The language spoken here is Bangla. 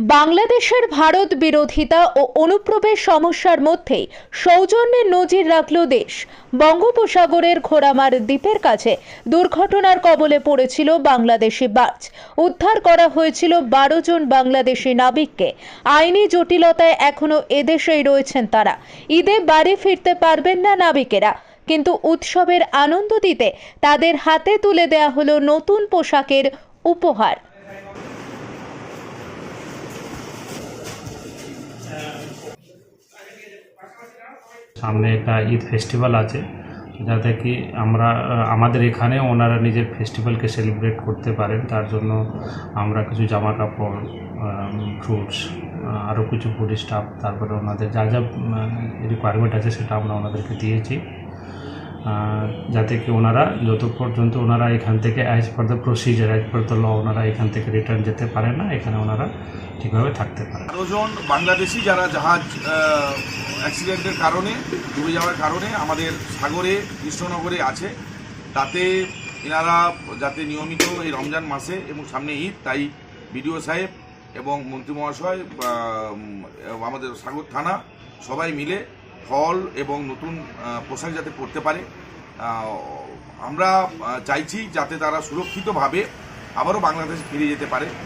বাংলাদেশের ভারত বিরোধিতা ও অনুপ্রবেশ সমস্যার মধ্যেই সৌজন্যের নজির রাখল দেশ। বঙ্গোপসাগরের ঘোড়ামার দ্বীপের কাছে দুর্ঘটনার কবলে পড়েছিল বাংলাদেশি বাস উদ্ধার করা হয়েছিল বারো জন বাংলাদেশি নাবিককে। আইনি জটিলতায় এখনও এদেশেই রয়েছেন তারা। ঈদে বাড়ি ফিরতে পারবেন না নাবিকেরা, কিন্তু উৎসবের আনন্দ দিতে তাদের হাতে তুলে দেয়া হলো নতুন পোশাকের উপহার। সামনে একটা ঈদ ফেস্টিভ্যাল আছে, যাতে কি আমরা আমাদের এখানে ওনারা নিজের ফেস্টিভ্যালকে সেলিব্রেট করতে পারেন। তার জন্য আমরা কিছু জামা কাপড় ফ্রুটস আরও কিছু ফুড স্টাফ তারপরে ওনাদের যা যা রিকোয়ারমেন্ট আছে সেটা আমরা ওনাদেরকে দিয়েছি। যাতে কি ওনারা যত পর্যন্ত ওনারা এখান থেকে as per the procedure as per the law ওনারা এখান থেকে রিটার্ন যেতে পারে না, এখানে ওনারা ঠিকভাবে থাকতে পারে। বাংলাদেশি যারা জাহাজ অ্যাক্সিডেন্টের কারণে, ডুবে যাওয়ার কারণে আমাদের সাগরে, কৃষ্ণনগরে আছে। তাতে এনারা যাতে নিয়মিত এই রমজান মাসে এবং সামনে ঈদ, তাই বিডিও সাহেব এবং মন্ত্রী মহাশয় আমাদের সাগর থানা সবাই মিলে ফল এবং নতুন পোশাক যাতে পরতে পারে। আমরা চাইছি যাতে তারা সুরক্ষিতভাবে আবারও বাংলাদেশে ফিরে যেতে পারে।